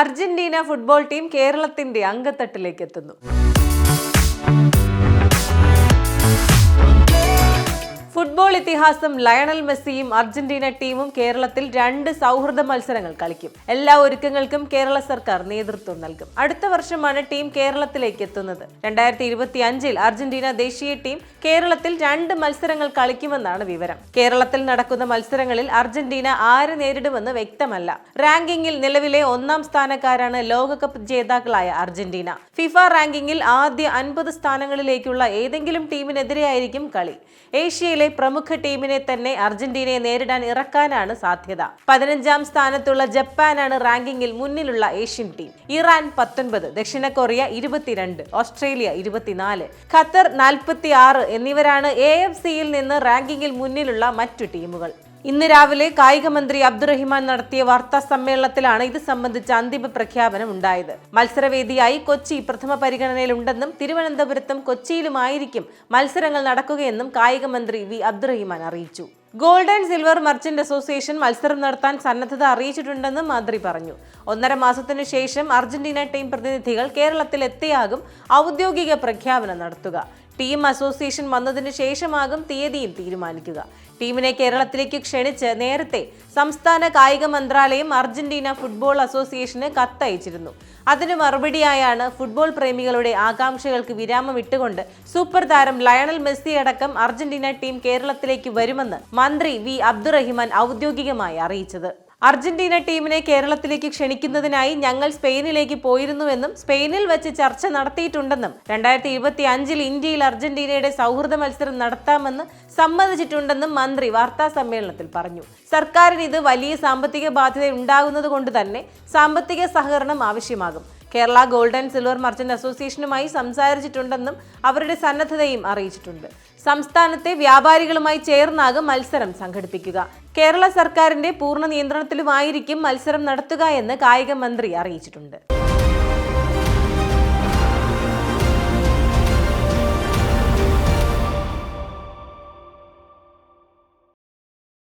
Argentina football team കേരളത്തിന്റെ അങ്കത്തട്ടിലേക്ക് എത്തുന്നു. ഇതിഹാസം ലയണൽ മെസ്സിയും അർജന്റീന ടീമും കേരളത്തിൽ രണ്ട് സൗഹൃദ മത്സരങ്ങൾ കളിക്കും. എല്ലാ ഒരുക്കങ്ങൾക്കും കേരള സർക്കാർ നേതൃത്വം നൽകും. അടുത്ത വർഷമാണ് ടീം കേരളത്തിലേക്ക് എത്തുന്നത്. രണ്ടായിരത്തി ഇരുപത്തി അഞ്ചിൽ അർജന്റീന ദേശീയ ടീം കേരളത്തിൽ രണ്ട് മത്സരങ്ങൾ കളിക്കുമെന്നാണ് വിവരം. കേരളത്തിൽ നടക്കുന്ന മത്സരങ്ങളിൽ അർജന്റീന ആര് നേരിടുമെന്ന് വ്യക്തമല്ല. റാങ്കിങ്ങിൽ നിലവിലെ ഒന്നാം സ്ഥാനക്കാരാണ് ലോകകപ്പ് ജേതാക്കളായ അർജന്റീന. ഫിഫ റാങ്കിങ്ങിൽ ആദ്യ അൻപത് സ്ഥാനങ്ങളിലേക്കുള്ള ഏതെങ്കിലും ടീമിനെതിരെയായിരിക്കും കളി. ഏഷ്യയിലെ പ്രമുഖ ടീമിനെ തന്നെ അർജന്റീനയെ നേരിടാൻ ഇറക്കാനാണ് സാധ്യത. പതിനഞ്ചാം സ്ഥാനത്തുള്ള ജപ്പാനാണ് റാങ്കിങ്ങിൽ മുന്നിലുള്ള ഏഷ്യൻ ടീം. ഇറാൻ പത്തൊൻപത് ദക്ഷിണ കൊറിയ ഇരുപത്തിരണ്ട് ഓസ്ട്രേലിയ ഇരുപത്തിനാല് ഖത്തർ നാൽപ്പത്തി ആറ് എന്നിവരാണ് എ എഫ് സിയിൽ നിന്ന് റാങ്കിങ്ങിൽ മുന്നിലുള്ള മറ്റു ടീമുകൾ. ഇന്ന് രാവിലെ കായിക മന്ത്രി അബ്ദുറഹിമാൻ നടത്തിയ വാർത്താ സമ്മേളനത്തിലാണ് ഇത് സംബന്ധിച്ച അന്തിമ പ്രഖ്യാപനം ഉണ്ടായത്. മത്സരവേദിയായി കൊച്ചി പ്രഥമ പരിഗണനയിലുണ്ടെന്നും തിരുവനന്തപുരത്തും കൊച്ചിയിലുമായിരിക്കും മത്സരങ്ങൾ നടക്കുകയെന്നും കായിക മന്ത്രി വി അബ്ദുറഹിമാൻ അറിയിച്ചു. Gold and silver merchant association മത്സരം നടത്താൻ സന്നദ്ധത അറിയിച്ചിട്ടുണ്ടെന്നും മന്ത്രി പറഞ്ഞു. ഒന്നര മാസത്തിനു ശേഷം അർജന്റീന ടീം പ്രതിനിധികൾ കേരളത്തിൽ എത്തിയാകും ഔദ്യോഗിക പ്രഖ്യാപനം നടത്തുക. ടീം അസോസിയേഷൻ വന്നതിന് ശേഷമാകും തീയതിയും തീരുമാനിക്കുക. ടീമിനെ കേരളത്തിലേക്ക് ക്ഷണിച്ച് നേരത്തെ സംസ്ഥാന കായിക മന്ത്രാലയം അർജന്റീന ഫുട്ബോൾ അസോസിയേഷന് കത്തയച്ചിരുന്നു. അതിന് മറുപടിയായാണ് ഫുട്ബോൾ പ്രേമികളുടെ ആകാംക്ഷകൾക്ക് വിരാമം ഇട്ടുകൊണ്ട് സൂപ്പർ താരം ലയണൽ മെസ്സി അടക്കം അർജന്റീന ടീം കേരളത്തിലേക്ക് വരുമെന്ന് മന്ത്രി വി അബ്ദുറഹിമാൻ ഔദ്യോഗികമായി അറിയിച്ചത്. അർജന്റീന ടീമിനെ കേരളത്തിലേക്ക് ക്ഷണിക്കുന്നതിനായി ഞങ്ങൾ സ്പെയിനിലേക്ക് പോയിരുന്നുവെന്നും സ്പെയിനിൽ വെച്ച് ചർച്ച നടത്തിയിട്ടുണ്ടെന്നും രണ്ടായിരത്തി ഇരുപത്തി അഞ്ചിൽ ഇന്ത്യയിൽ അർജന്റീനയുടെ സൗഹൃദ മത്സരം നടത്താമെന്ന് സമ്മതിച്ചിട്ടുണ്ടെന്നും മന്ത്രി വാർത്താ സമ്മേളനത്തിൽ പറഞ്ഞു. സർക്കാരിന് ഇത് വലിയ സാമ്പത്തിക ബാധ്യത ഉണ്ടാകുന്നത് കൊണ്ട് തന്നെ സാമ്പത്തിക സഹകരണം ആവശ്യമാകും. Kerala gold and silver merchant അസോസിയേഷനുമായി സംസാരിച്ചിട്ടുണ്ടെന്നും അവരുടെ സന്നദ്ധതയും അറിയിച്ചിട്ടുണ്ട്. സംസ്ഥാനത്തെ വ്യാപാരികളുമായി ചേർന്നാകും മത്സരം സംഘടിപ്പിക്കുക. കേരള സർക്കാരിന്റെ പൂർണ നിയന്ത്രണത്തിലുമായിരിക്കും മത്സരം നടത്തുക എന്ന് കായിക മന്ത്രി അറിയിച്ചിട്ടുണ്ട്.